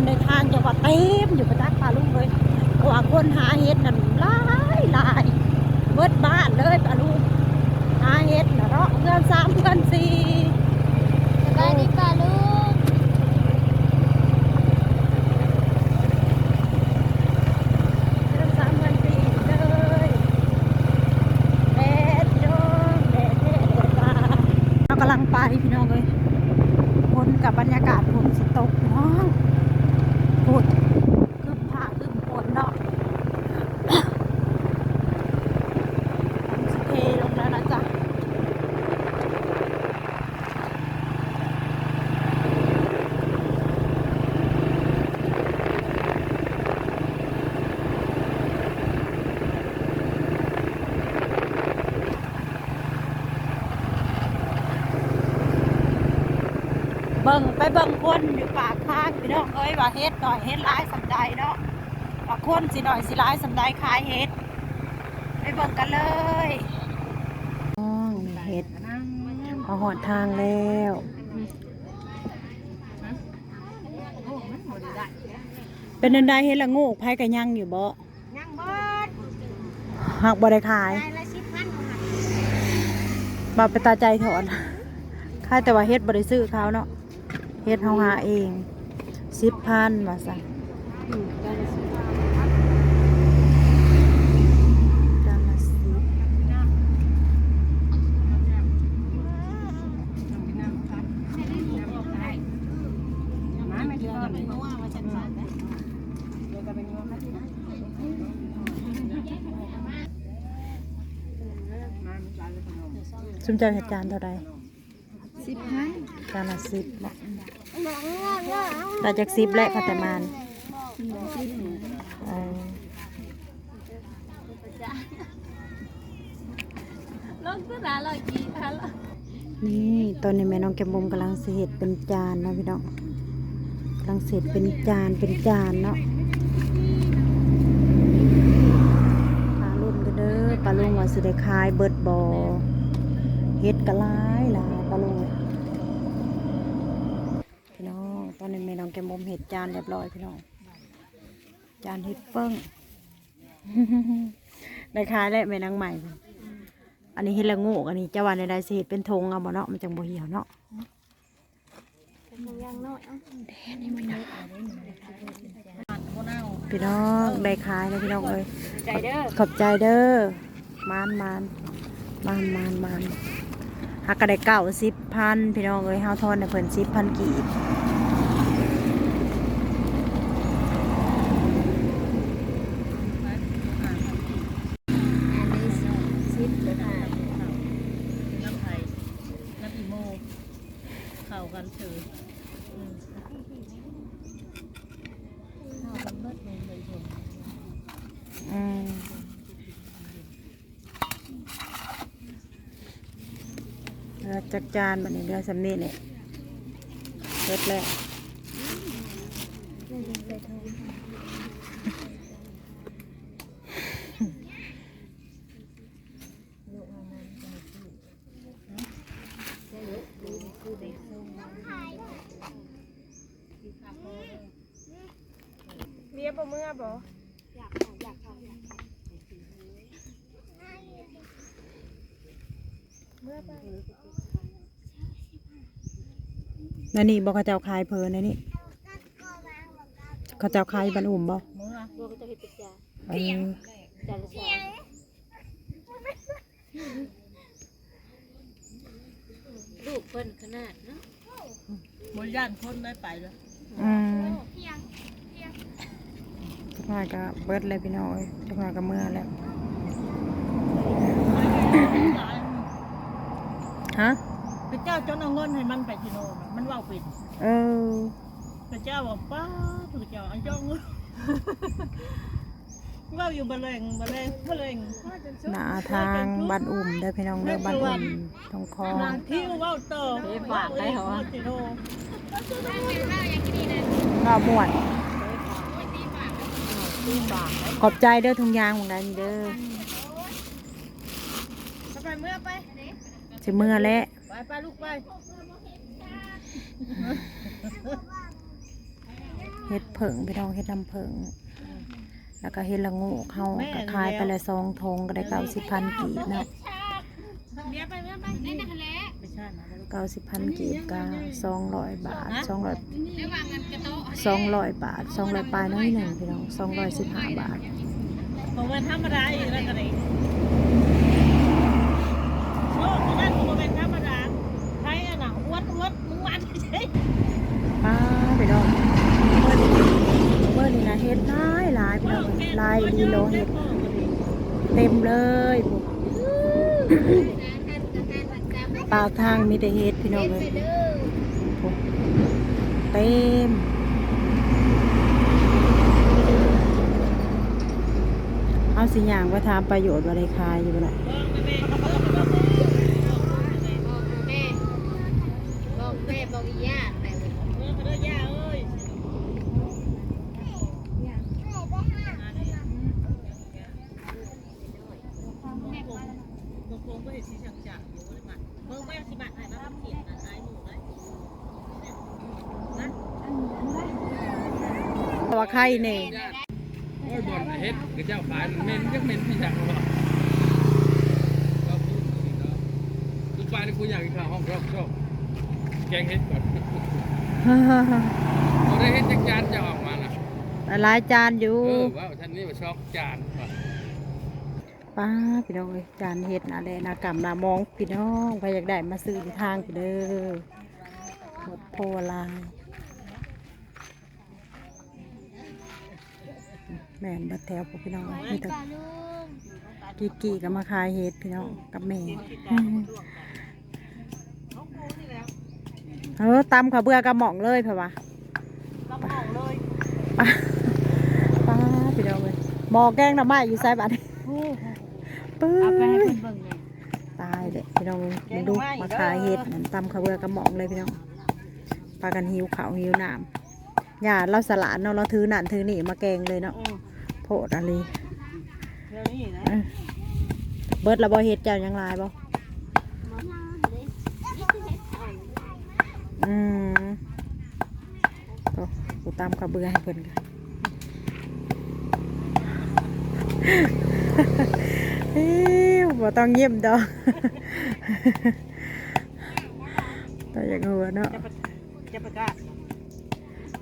นในทางจะงหวัดเต็มอยู่กระจักปลาลุงเลยกว่าคนหาเห็ดนั่นหลายหลายเบิดบ้านเลยปลาลุงหาเห็ดนะเนาะเพื่อนสามเพื่อนสี่สบายดีปาลุงไปพี่น้องเลยบนกับบรรยากาศฝนตกเนาะ เบิ่งไปเบิ่งคนอยู่ปากทางพี่น้องเอ้ยว่าเฮ็ดหน่อยเฮ็ดร้ายสำใดเนาะว่าคนสิหน่อยสิร้ายสำใดขายเฮ็ดไปเบิ่งกันเลยเฮ็ดพอหอดทางแล้วเป็นอันใดเฮ็ดละโงูไผกะยังอยู่บ่ยังเบิดหักบ่ได้ขายนายละสิบพันของหันบ่ไปตาใจถอนขายแต่ว่าเฮ็ดบ่ได้ซื้อเขาเนาะ เฮ็ดเฮาหาเองสิบพันว่าสั่งสุมใจเหตุการณ์เท่าไรสิบพัน จานละสิบละได้จากสิบและพัตมานเออลงสุดาลอยกี่พันละนี่ตอนนี้แม่น้องแกมบุมกำลังสิเฮ็ดเป็นจานนะพี่น้องกำลังเสร็จเป็นจานเป็นจานเนาะปลาลุ่นกันเด้อปลาลุงว่าสิได้ขายเบิดบ่เฮ็ดก็หลายหลายปลาลุงพี่น้องตอนนี้ แกมุมเฮ็ดจานเรียบร้อยพี่น้อง จานเฮ็ดเปิ้งได้ขายแล้วแม่นางใหม่ อันนี้เฮ็ดละงูอันนี้จะว่าในใดสิเฮ็ดเป็นธงเอาบ่เนาะมันจังบ่เหี่ยวเนาะพี่น้องได้ขายแล้วพี่น้องเอ้ยขอบใจเด้อมานมานมานมานมานหักก็ไดเก้าสิบพันพี่น้องเอ้ยเฮาทอนให้เพิ่นสิบพันกีบ อันนี้สิบเลยค่ะ น้ำไผ่น้ำอีโมเข้ากันถืออืมเข้ากันเบิดเลยเลยผม อืมแล้ว จักจานบัดนี้เดือสำนี้นี่เสร็จแล้วเรียบบ่เมื่อบ่ นั่นนี่บอกเขาเจ้าขายเพลินนะนี่เขาเจ้าขายบันอุ่มบ่เมื่อลูกจะเฮ็ดติดยาเออจานละสองลูกเพิ่นขนาดเนาะบนย่านคนได้ไปแล้วอืมทุกหน่อยก็เบิดเลยพี่น้อยทุกหน่อยก็เมื่อแล้วตายฮะพระ เจ้าจนเอาเงินให้มันไปที่โน่นน่ะมันเว่าปิดเออพระเจ้าบอกป้าพระเจ้าอันเจ้าเงินเว่าอยู่บะเลงบะเลงบะเลงหน้าทางบ้านอุ่มได้อพี่น้องเด้อบ้านอุ่มทองคองนางที่เว่าเติมเว่าเองเว่าที่โน่นก็ม่วนขอบใจเด้อทุงยางของนั้นเด้อไปเมื่อไปสิเมื่อแล้ว ไปไปลูกไปเฮ็ดเผิงพี่น้องเฮ็ดลำเผิง แล้วก็เฮ็ดละโงูเฮาก็ขายไปละซองทงก็ได้เก้าสิบพันกีบเนาะเบี้ยไปเบี้ยไปนี่นะแหละไม่ใช่นะเก้าสิบพันกีบก็สองร้อยบาทสองร้อยสองร้อยบาทสองร้อยปลายน้อยหนึ่งพี่น้องสองร้อยสิบห้าบาทผมเป็นธรรมดาอีกแล้วกันเลยโอ้ที่นั่นผมเป็นธรรมดาไทยอะนะวัดวัดมึงวัดใช่ ป้าพี่น้องเมื่อนี้เห็ดหลายหลายพี่น้องหลายดีโลเฮ็ดเต็มเลยปล่าทางมีแต่เฮ็ดพี่น้องเลยเต็มเอาสิอย่างว่าถามประโยชน์ว่าได้ขายอยู่บ่ล่ะ บอกแม่บอกแม่บอกอีย่าแต่เลย เมื่อเขาเลิกย่าเอ้ยบางคนก็เห็นสีจังจังอยู่เลยมันเมื่อแม่สิบัตรไหนมาทำเขียนนะไอ้หมูเลยนะ แต่ ว่าใครเนี่ยโอ้ยบอลเฮ็ดกับเจ้าขายมันเหม็นยังเหม็นพี่จักรวะก็พูดอีกเนาะทุกปลายนี่กูอยากกินข้าวห้องชอบชอบแกงเฮ็ดก่อนพอได้เฮ็ดจักจานจะออกมาล่ะหลายจานอยู่เออว้าวท่านนี้มาชอบจานว่ะป้าพี่น้องเลยจานเห็ดนะแลนากำนามองพี่น้องใครอยากได้มาซื้อที่ทางพี่เด้อหมดโพลาย แม่นบัดแถวพวกพี่น้องมีแต่กีกีก็มาขายเห็ดพี่น้องกับแม่เออตำข้าวเบื่อกระหม่องเลยเผื่อวะลำหองเลยป้าป้าพี่น้องเลยหมอแกงหน้ำไม้อยู่ไซบัดปื้เอาไปให้ยเพิ่นเบิ่งเลยตายเลยพี่น้องมึงดูมาขายเห็ดนั่นตำข้าวเบื่อกระหม่องเลยพี่น้องปลากันหิวข้าวหิวน้ำอย่าเราสลานเนาะเราถือนั่นถือนี่มาแกงเลยเนาะอืมโพ ดอะไรเดี๋ยวนี้นะเอ้ยเบิดละบ่เห็ดเจ้ายังหลายบ่อืมโอ้กูตำข้าวเบื่อให้เพิ่นกันอิ๊วบ่ต้องเยี่ยมดอกแต่อย่างหัวเนาะจะไปจะไปกล้า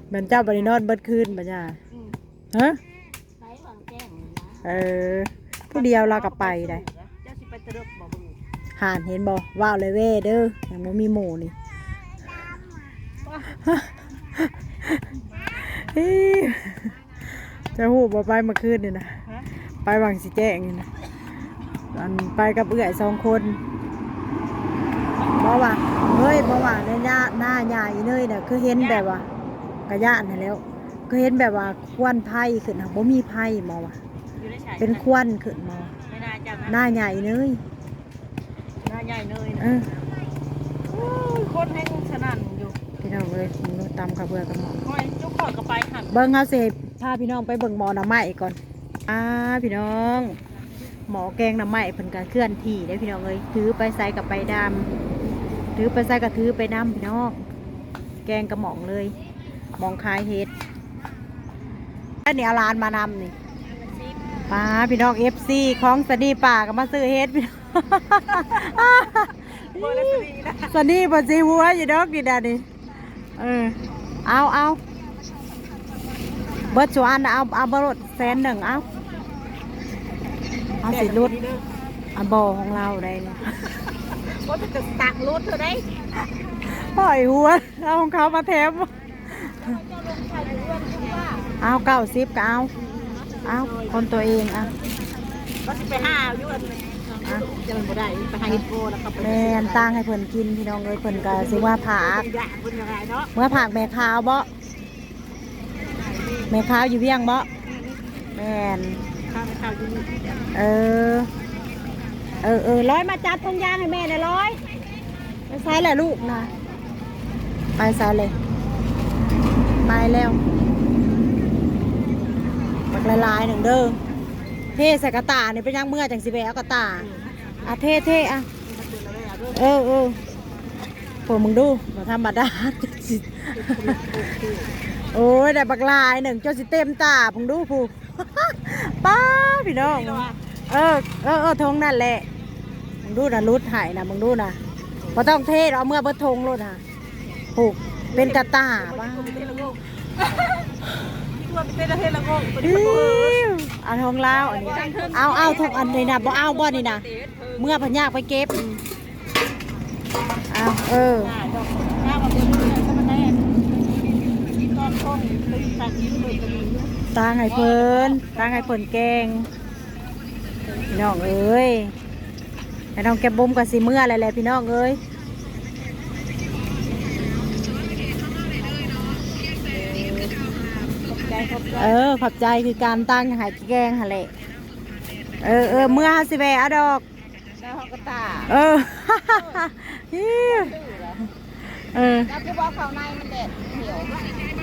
เหมือนเจ้าบริโนอนเบิดคืนบ่จ้าอืมฮะ เออ ผู้เดียวเราก็ไปได้เจ้าสิไปตะเลิกบ่เบิ่งห่านเห็นบ่ว้าวเลยเว้เด้อยังบ่มีหมูนี่อิ๊วจะหูบ่ไปเมื่อคืนนี่นะฮะไปวังสิแจ้งนี่นะอันไปกับเอื้อยสองคนบอกว่าเฮ้ยบอกว่าในหน้าหน้าใหญ่เลยเนี่ยคือเห็นแบบว่ากระยานนั่นแหล้วคือเห็นแบบว่าควันไผ่ขึ้นนะบ่มีไผ่หมอว่ะ อยู่ในฉายเป็นควันขึ้นหมอไม่น่าจะหนะน้าใหญ่เลย หน้าใหญ่เลยเอนะอโอ้ยคนให้สนั่นอยู่พี่น้องเลยมึงดูตำกับเบื่อกับหมอโอ้ยจุกขอดก็ไปหันเบิ่งเฮาสิพาพี่น้องไปเบิ่งหมอน้ำไม้ก่อนอ่าพี่น้อง หมอแกงน้ำไม้เพิ่นก็เคลื่อนที่ได้อพี่น้องเอ้ยถือไปใส่กับไปดำถือไปใส่กับถือไปน้ำพี่น้อง แกงกระหม่องเลยหมองคายเฮ็ดอันนี้เอาหลานมานำนี่ ป้าพี่น้องเอฟซีของสนีป่าก็มาซื้อเฮ็ดพี่น้องโอ้ยแล้วสนีนะสนีบ่ซีหัวอยู่ดอกนี่ดานี่เออเอาเอาเบิดชวนเอาเอาเบิดแสนหนึ่งเอาเอาสิรุดเอาบอของเราได้เนี่ยว่าจะตักรถเธอได้ปล่อยหัวเอาของเขามาแถมเอาเก้าสิบก็เอาเอาคนตัวเองอะก็จะไปห้าอยู่อันนี้จะมันบ่ได้ไปหาเฮ็ดโกแล้วก็ไปแม่นตั้งให้เพิ่นกินพี่น้องเลยเพิ่นก็สิว่าผากอยากเป็นยังไงเนาะเมื่อผากแม่ขาวบ่แม่ขาวอยู่เวียงบ่แม่นข้าวข้าวอยู่นี่เออเออเออร้อยมาจัดทงยางให้แม่หน่อยร้อยไปใส่แหละลูกนะไปใส่เลยไปแล้ว ละลายหนึ่งเด้อเทใส่กระตาเนี่ยเป็นยังเมื่อจังสิไปเอากระตาอะเทเทอะเออเออพวกมึงดูมาธรรมดาโอ้ยได้บักลายหนึ่งจนสิเต็มตาผมดูผูป้าพี่น้องเออเออเออทงนั่นแหละมึงดูนะรุดหายนะมึงดูนะพอต้องเทเอาเมื่อเบิดทงรุดฮะผูกเป็นกระตาบ้า ตัวเป็นเทศละงงอิ๊วเอาทงลาวอันนี้เอาเอาทงอันนี้นะบ่เอาบ่นี่นะเมื่อพญากไปเก็บเอาเออข้าไงเป็นตั้งไห้เพิ่นตางไห้เพิ่นแกงพี่น้องเอ้ยไอ้น้องแกบบุมกับสีเมื่ออะไรแหละพี่น้องเอ้ย ใจครบ เออขอบใจคือการตั้งไห้แกงหั่นแหละเออเออเมื่อฮาสิแวอะดอกแล้วเขาก็ตาเออฮิ้วเออแล้วผู้บอกเขาในมันเด็ดเหี่ยว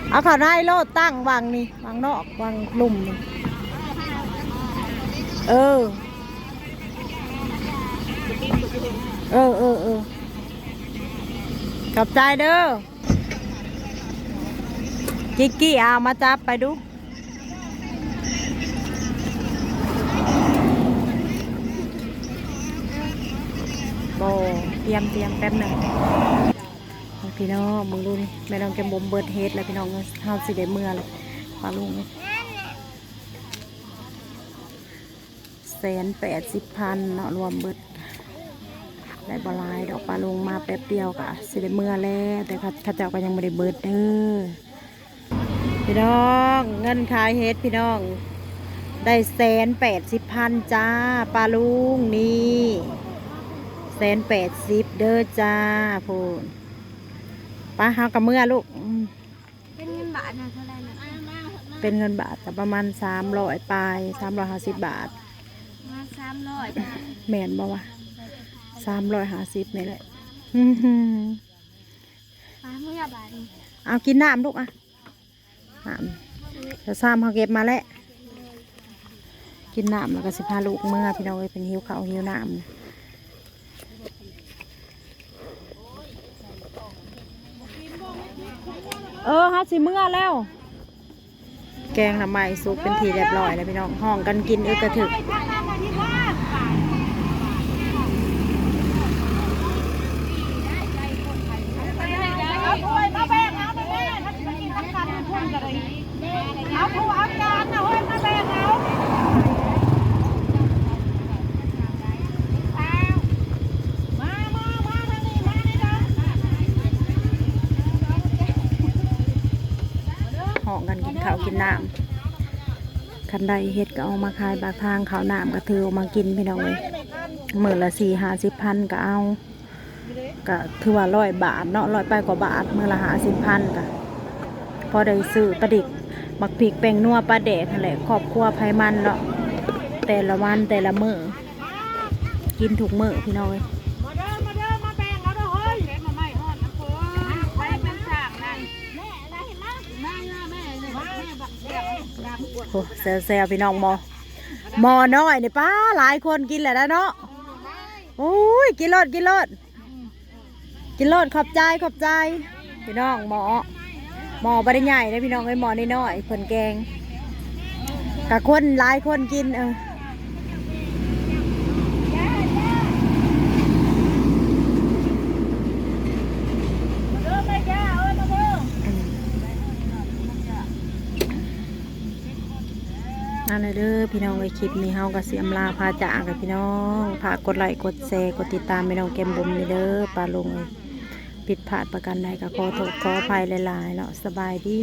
เอาข่าวได้โลดตั้งวางนี่วางนอกวางลุ่มนี่เออ เออเออเออขอบใจเด้อ กิกกี้เอามาจับไปดู โบเตรียมเตรียมแป๊บหนึ่งพี่น้องมึงดูนี่แม่น้องแกมบมเบิร์ดเฮดแล้วพี่น้องเอ้ยเฮาสิได้เมื่อเลยปลาลุงนี่แสนแปดสิบพันเนาะรวมเบิดได้บลายดอกปลาลุงมาแป๊บเดียวกะสิได้เมื่อแล้วแต่ข้าเข้าเจ้าก็ยังไม่ได้เบิดเด้อ พี่น้องเงินขายเฮ็ดพี่น้อง ได้แสนแปดสิบพันจ้าปลาลุงนี่แสนแปดสิบเด้อจ้าพูนป้าเฮากับเมื่อลูกอืมเป็นเงินบาทนะเท่าไหร่นะเป็นเงินบาทแต่ประมาณสามร้อยปลายสามร้อยห้าสิบบาทมาสามร้อยแม่นบ่วะสามร้อยห้าสิบนี่แหละอื้อหือมาเมื่อบาทนี่เอากินน้ำลูกอะ น้ำเดี๋ยวซ้ำเขาเก็บมาแล้วกินน้ำแล้วก็สิพาลูกเมื่อพี่น้องเป็นหิวข้าวหิวน้ำนะเออฮะสิเมื่อแล้ว แกงน้ำใหม่ซุปเป็นทีเรียบร้อยแล้วพี่น้องห้องกันกินอึกกระถึก เอาถ้วยมาแบ่งเอาไปแม่ถ้าจะกินน้ำกันพุ่งกันเลยเอาผู้อาการนะเฮ้ยมาแบ่งเอามามามาทางนี้มาในดง ห้องกันกินข้าวกินน้ำ คันใดเฮ็ดก็เอามาขายบางทางข้าวน้ำก็ถือเอามากินพี่น้องเลยมื่อละสี่ห้าสิบพันก็เอาก็ถือว่าร้อยบาทเนาะร้อยไปกว่าบาทมื่อละห้าสิบพันก็พอได้ซื้อปลาดิกบักพริกแป้งนัวปลาแดกนั่นแหละครอบครัวไพมันเนาะแต่ละวันแต่ละมือกินถูกมือพี่น้องเลย อ้วนโอ้แซลเซลพี่น้องมอมอน้อยนี่ป้าหลายคนกินแหละนะเนาะโอ้ยกินรสกินรสกินรสขอบใจขอบใจ พี่น้องหมอหมอบ่ได้ใหญ่นะพี่น้องไอ้หมอน้อยๆเพิ่นแกงกับคนหลายคนกินเออานเลยเด้อพี่น้องไอ้คลิปนี้เฮาก็เสียมลาพาจ่ากับพี่น้องฝากกดไลค์กดแชร์กดติดตามพี่น้องเกมบุมนี่เด้อปลาลงเลยผิดพลาดประกันใดก็ขอโทษขออภัยหลายๆเนาะสบายดี